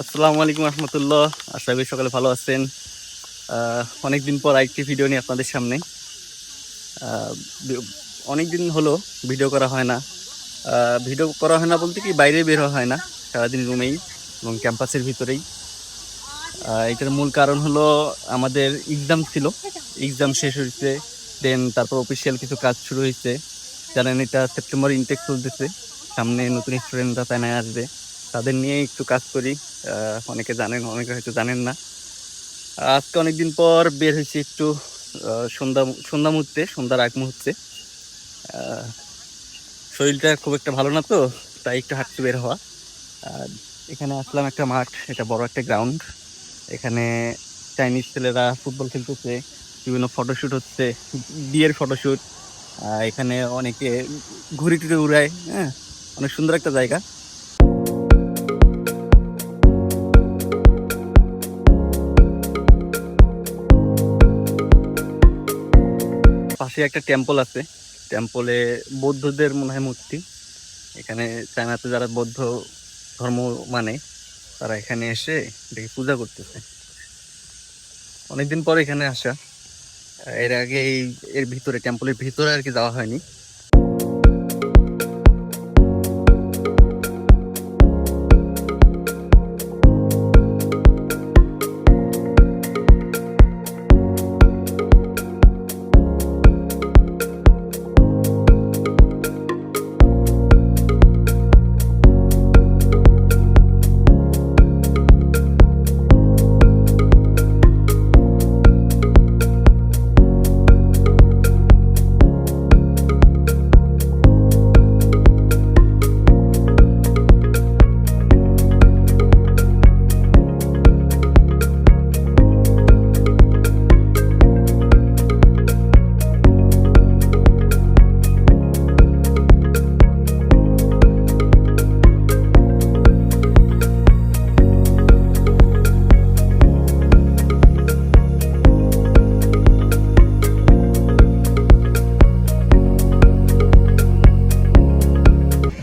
আসসালামু আলাইকুম রহমতুল্লাহ। আশা করি সকালে ভালো আছেন। অনেক দিন পর আরেকটি ভিডিও নিয়ে আপনাদের সামনে। অনেক দিন হলো ভিডিও করা হয় না। ভিডিও করা হয় না বলতে কি বাইরে বের হয় না। সারাদিন রুমেই এবং ক্যাম্পাসের ভিতরেই। এটার মূল কারণ হলো আমাদের এক্সাম ছিল। এক্সাম শেষ হয়েছে দেন তারপর অফিসিয়াল কিছু কাজ শুরু হয়েছে জানেন এটা সেপ্টেম্বর ইনটেক চলতেছে। সামনে নতুন স্টুডেন্টরা তাই আসবে। তাদের নিয়ে একটু কাজ করি। অনেকে জানেন, অনেকে হয়তো জানেন না। আজকে অনেকদিন পর বের হয়েছি একটু সন্ধ্যা সন্ধ্যা মুহূর্তে, সন্ধ্যার আগ মুহূর্তে। শরীরটা খুব একটা ভালো না তো, তাই একটু হাঁটতে বের হওয়া। আর এখানে আসলাম একটা মাঠ, এটা বড় একটা গ্রাউন্ড। এখানে চাইনিজ ছেলেরা ফুটবল খেলতেছে, বিভিন্ন ফটোশ্যুট হচ্ছে, বিয়ের ফটোশ্যুট এখানে অনেকে ঘুরি টুরে উড়ায় হ্যাঁ অনেক সুন্দর একটা জায়গা। পাশে একটা টেম্পল আছে। টেম্পলে বৌদ্ধদের মনে হয় মূর্তি। এখানে চায়নাতে যারা বৌদ্ধ ধর্ম মানে তারা এখানে এসে দেখে পূজা করতেছে। অনেকদিন পরে এখানে আসা। এর আগে এই, এর ভিতরে টেম্পলের ভিতরে আর কি যাওয়া হয়নি।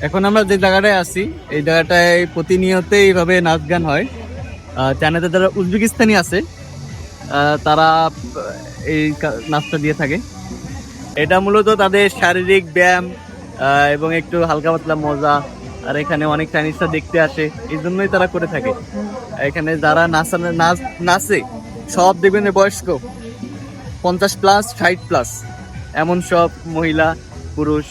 এখন আমরা যে জায়গাটায় আছি এই জায়গাটায় প্রতিনিয়ত এইভাবে নাচ গান হয়। আহ, চায়নাতে যারা উজবেকিস্তানি আছে তারা এই নাচটা দিয়ে থাকে। এটা মূলত তাদের শারীরিক ব্যায়াম এবং একটু হালকা পাতলা মজা আর এখানে অনেক চাইনিজরা দেখতে আসে এই জন্যই তারা করে থাকে। এখানে যারা নাচানো নাচ নাচে সব দেখবেন বয়স্ক পঞ্চাশ প্লাস ষাট প্লাস এমন সব মহিলা পুরুষ।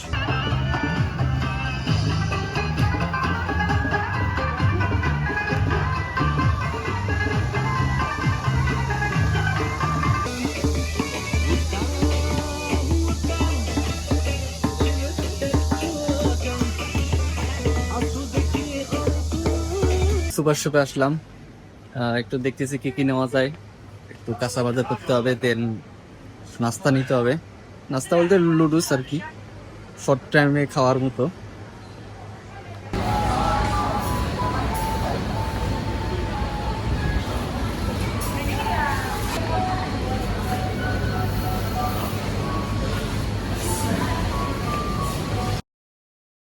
সুপার শপে আসলাম। একটু দেখতেছি কি কি নেওয়া যায়। একটু কাঁচা বাজার করতে হবে দেন নাস্তা নিতে হবে। নাস্তা বলতে লুডুস আর কি শর্ট টাইমে খাওয়ার মতো।